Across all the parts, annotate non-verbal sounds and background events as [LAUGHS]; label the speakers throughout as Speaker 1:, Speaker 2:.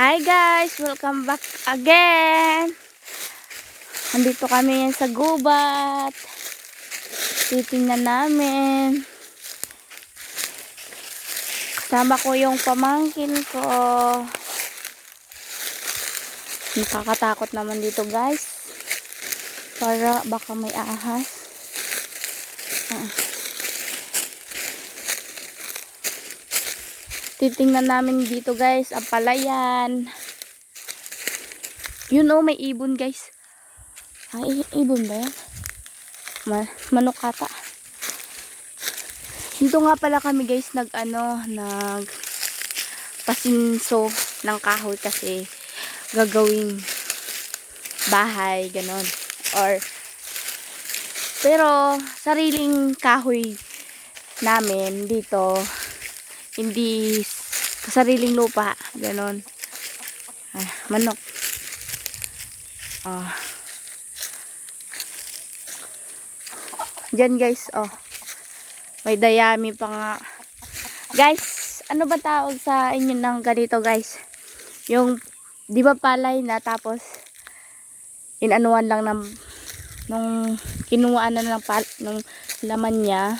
Speaker 1: Hi guys! Welcome back again! Andito kami sa gubat. Titingnan namin. Kasama ko yung pamangkin ko. Nakakatakot naman dito guys. Para baka may ahas. Ah. Titingnan namin dito guys, ang palayan. You know, may ibon guys. Ay, ibon ba yan? Ma manok ata. Dito nga pala kami guys, nag ano, nag pasinso ng kahoy kasi gagawing bahay, ganon. Or, pero, sariling kahoy namin dito, hindi sa sariling lupa, ganon. Ah, manok. Ah. Diyan guys, oh. May dayami pa nga. Guys, ano ba tawag sa inyo ng ganito guys? Yung, di ba palay na tapos inanuan lang ng nung kinuhaan na ng, pal, ng laman niya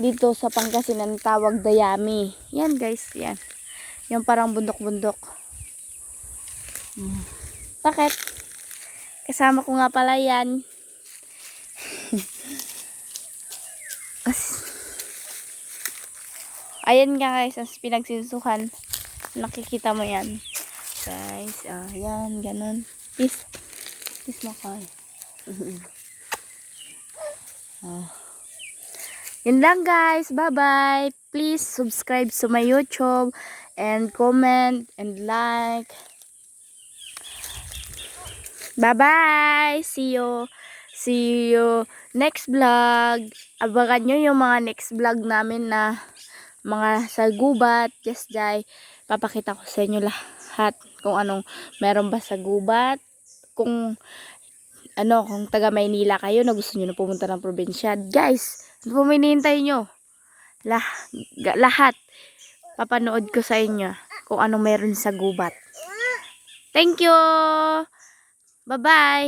Speaker 1: dito sa Pangasinan tawag dayami. Yan guys, yan. Yung parang bundok-bundok. Hmm. Bakit? Kasama ko nga pala yan. [LAUGHS] Ayan nga guys, ang pinagsinsuhan. Nakikita mo yan. Guys, ah, yan, ganun. Peace. Peace mo kayo. [LAUGHS] ah. Yun lang guys. Bye-bye. Please subscribe to my YouTube and comment and like. Bye-bye. See you. See you next vlog. Abangan nyo yung mga next vlog namin na mga sa gubat. Just jay. Papakita ko sa inyo lahat kung anong meron ba sa gubat. Kung ano, kung taga Maynila kayo na gusto nyo na pumunta ng probinsya. Guys, ano po minihintay nyo? Lah, lahat. Papanood ko sa inyo kung ano meron sa gubat. Thank you! Bye-bye!